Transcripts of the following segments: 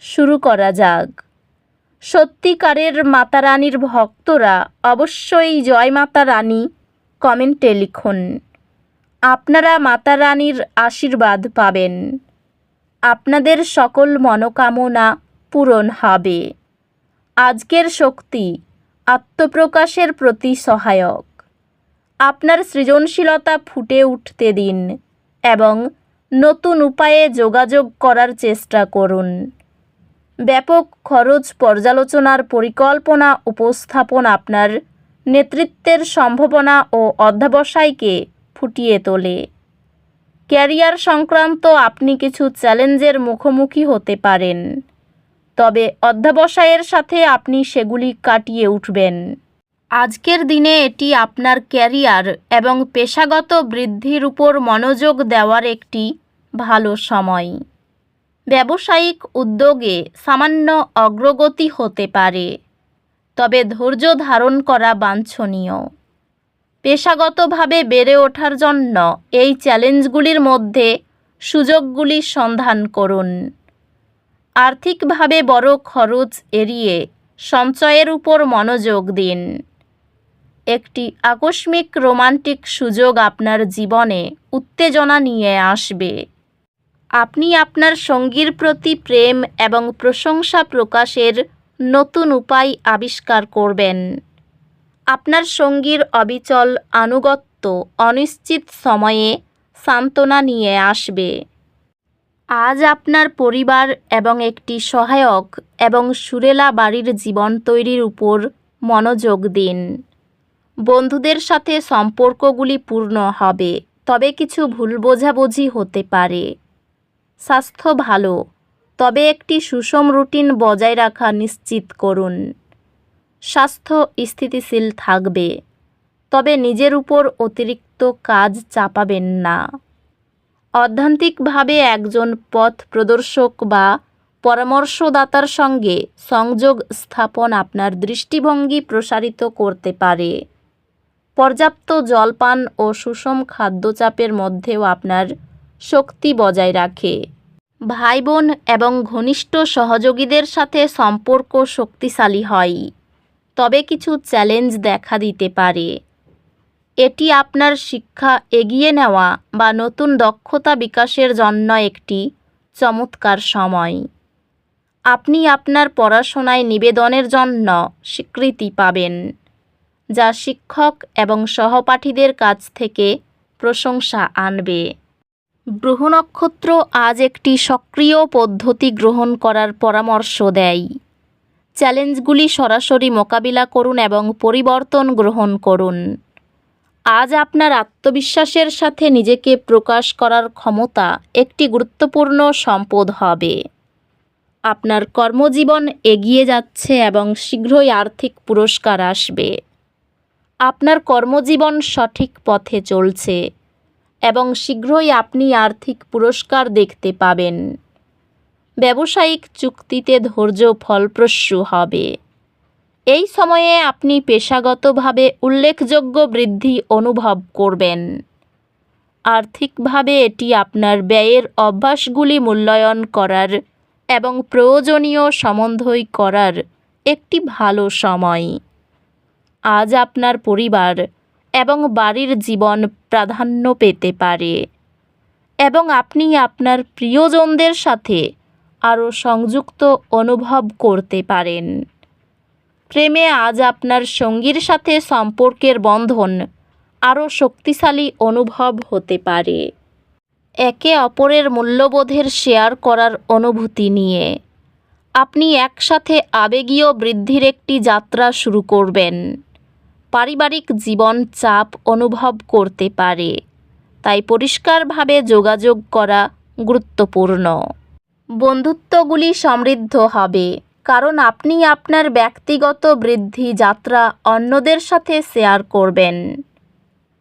শুরু করা যাক। সত্যিকারের মাতারানীর ভক্তরা অবশ্যই জয় মাতা রানী কমেন্টে লিখুন। আপনারা মাতা রানীর আশীর্বাদ পাবেন। আপনাদের সকল মনোকামনা পূরণ হবে। আজকের শক্তি আত্মপ্রকাশের প্রতি সহায়ক। আপনার সৃজনশীলতা ফুটে উঠতে দিন এবং নতুন উপায়ে যোগাযোগ করার চেষ্টা করুন। ব্যাপক খরচ পর্যালোচনার পরিকল্পনা উপস্থাপন আপনার নেতৃত্বের সম্ভাবনা ও অধ্যাবসায়কে ফুটিয়ে তোলে। ক্যারিয়ার সংক্রান্ত আপনি কিছু চ্যালেঞ্জের মুখোমুখি হতে পারেন, তবে অধ্যাবসায়ের সাথে আপনি সেগুলি কাটিয়ে উঠবেন। আজকের দিনে এটি আপনার ক্যারিয়ার এবং পেশাগত বৃদ্ধির উপর মনোযোগ দেওয়ার একটি ভালো সময়। ব্যবসায়িক উদ্যোগে সামান্য অগ্রগতি হতে পারে। তবে ধৈর্য ধারণ করা বাঞ্ছনীয়। পেশাগতভাবে বেড়ে ওঠার জন্য এই চ্যালেঞ্জগুলির মধ্যে সুযোগগুলি সন্ধান করুন। আর্থিকভাবে বড় খরচ এড়িয়ে সঞ্চয়ের উপর মনোযোগ দিন। একটি আকস্মিক রোমান্টিক সুযোগ আপনার জীবনে উত্তেজনা নিয়ে আসবে। আপনি আপনার সঙ্গীর প্রতি প্রেম এবং প্রশংসা প্রকাশের নতুন উপায় আবিষ্কার করবেন। আপনার সঙ্গীর অবিচল আনুগত্য অনিশ্চিত সময়ে সান্ত্বনা নিয়ে আসবে। আজ আপনার পরিবার এবং একটি সহায়ক এবং সুরেলা বাড়ির জীবন তৈরির উপর মনোযোগ দিন। বন্ধুদের সাথে সম্পর্কগুলি পূর্ণ হবে, তবে কিছু ভুল বোঝাবুঝি হতে পারে। স্বাস্থ্য ভালো, তবে একটি সুষম রুটিন বজায় রাখা নিশ্চিত করুন। স্বাস্থ্য স্থিতিশীল থাকবে, তবে নিজের উপর অতিরিক্ত কাজ চাপাবেন না। অধ্যান্তিকভাবে একজন পথ প্রদর্শক বা পরামর্শদাতার সঙ্গে সংযোগ স্থাপন আপনার দৃষ্টিভঙ্গি প্রসারিত করতে পারে। পর্যাপ্ত জলপান ও সুষম খাদ্যচাপের মধ্যেও আপনার শক্তি বজায় রাখে। ভাই বোন এবং ঘনিষ্ঠ সহযোগীদের সাথে সম্পর্ক শক্তিশালী হয়। তবে কিছু চ্যালেঞ্জ দেখা দিতে পারে। এটি আপনার শিক্ষা এগিয়ে নেওয়া বা নতুন দক্ষতা বিকাশের জন্য একটি চমৎকার সময়। আপনি আপনার পড়াশোনায় নিবেদনের জন্য স্বীকৃতি পাবেন, যা শিক্ষক এবং সহপাঠীদের কাছ থেকে প্রশংসা আনবে। গ্রহ নক্ষত্র আজ একটি সক্রিয় পদ্ধতি গ্রহণ করার পরামর্শ দেয়। চ্যালেঞ্জগুলি সরাসরি মোকাবিলা করুন এবং পরিবর্তন গ্রহণ করুন। আজ আপনার আত্মবিশ্বাসের সাথে নিজেকে প্রকাশ করার ক্ষমতা একটি গুরুত্বপূর্ণ সম্পদ হবে। আপনার কর্মজীবন এগিয়ে যাচ্ছে এবং শীঘ্রই আর্থিক পুরস্কার আসবে। আপনার কর্মজীবন সঠিক পথে চলছে। এবং শীঘ্রই আপনি আর্থিক পুরস্কার দেখতে পাবেন। ব্যবসায়িক চুক্তিতে ধৈর্য ফলপ্রসূ হবে। এই সময়ে আপনি পেশাগতভাবে উল্লেখযোগ্য বৃদ্ধি অনুভব করবেন। আর্থিকভাবে এটি আপনার ব্যয়ের অভ্যাসগুলি মূল্যায়ন করার এবং প্রয়োজনীয় সমন্বয় করার একটি ভালো সময়। আজ আপনার পরিবার এবং বাড়ির জীবন প্রাধান্য পেতে পারে। এবং আপনি আপনার প্রিয়জনদের সাথে আরও সংযুক্ত অনুভব করতে পারেন। প্রেমে আজ আপনার সঙ্গীর সাথে সম্পর্কের বন্ধন আরও শক্তিশালী অনুভব হতে পারে। একে অপরের মূল্যবোধের শেয়ার করার অনুভূতি নিয়ে আপনি একসাথে আবেগীয় বৃদ্ধির একটি যাত্রা শুরু করবেন। পারিবারিক জীবন চাপ অনুভব করতে পারে। তাই পরিষ্কারভাবে যোগাযোগ করা গুরুত্বপূর্ণ। বন্ধুত্বগুলি সমৃদ্ধ হবে। কারণ আপনি আপনার ব্যক্তিগত বৃদ্ধি যাত্রা অন্যদের সাথে শেয়ার করবেন।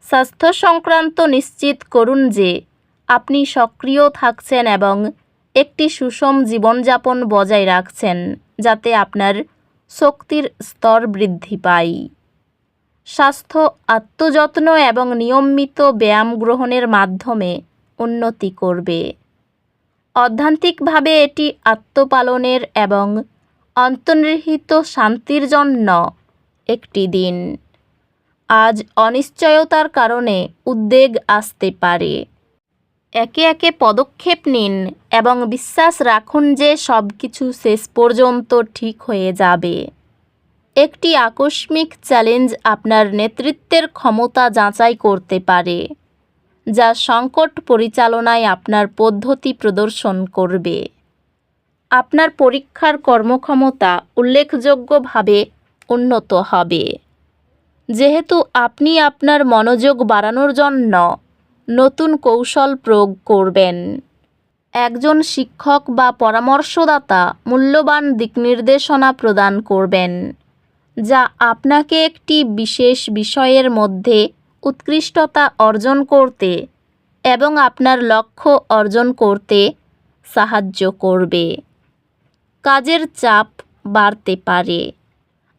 স্বাস্থ্য সংক্রান্ত নিশ্চিত করুন যে, আপনি সক্রিয় থাকছেন এবং একটি সুষম জীবনযাপন বজায় রাখছেন, যাতে আপনার শক্তির স্তর বৃদ্ধি পায়। স্বাস্থ্য, আত্মযত্ন এবং নিয়মিত ব্যায়াম গ্রহণের মাধ্যমে উন্নতি করবে। অধ্যান্তিকভাবে এটি আত্মপালনের এবং অন্তর্নিহিত শান্তির জন্য একটি দিন। আজ অনিশ্চয়তার কারণে উদ্বেগ আসতে পারে। একে একে পদক্ষেপ নিন এবং বিশ্বাস রাখুন যে সব কিছু শেষ পর্যন্ত ঠিক হয়ে যাবে। একটি আকস্মিক চ্যালেঞ্জ আপনার নেতৃত্বের ক্ষমতা যাচাই করতে পারে, যা সংকট পরিচালনায় আপনার পদ্ধতি প্রদর্শন করবে। আপনার পরীক্ষার কর্মক্ষমতা উল্লেখযোগ্যভাবে উন্নত হবে। যেহেতু আপনি আপনার মনোযোগ বাড়ানোর জন্য নতুন কৌশল প্রয়োগ করবেন। একজন শিক্ষক বা পরামর্শদাতা মূল্যবান দিকনির্দেশনা প্রদান করবেন। যা আপনাকে একটি বিশেষ বিষয়ের মধ্যে উৎকৃষ্টতা অর্জন করতে এবং আপনার লক্ষ্য অর্জন করতে সাহায্য করবে। কাজের চাপ বাড়তে পারে।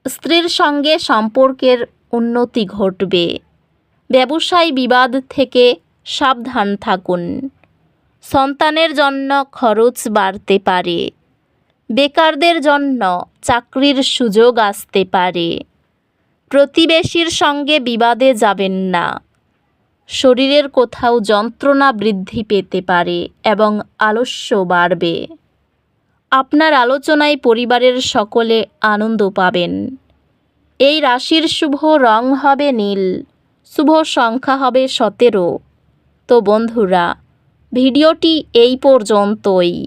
স্ত্রীর সঙ্গে সম্পর্কের উন্নতি ঘটবে। ব্যবসায় বিবাদ থেকে সাবধান থাকুন। সন্তানের জন্য খরচ বাড়তে পারে। বেকারদের জন্য চাকরির সুযোগ আসতে পারে। প্রতিবেশীর সঙ্গে বিবাদে যাবেন না। শরীরের কোথাও যন্ত্রণা বৃদ্ধি পেতে পারে এবং আলস্য বাড়বে। আপনার আলোচনায় পরিবারের সকলে আনন্দ পাবেন। এই রাশির শুভ রং হবে নীল, শুভ সংখ্যা হবে সতেরো। তো বন্ধুরা, ভিডিওটি এই পর্যন্তই।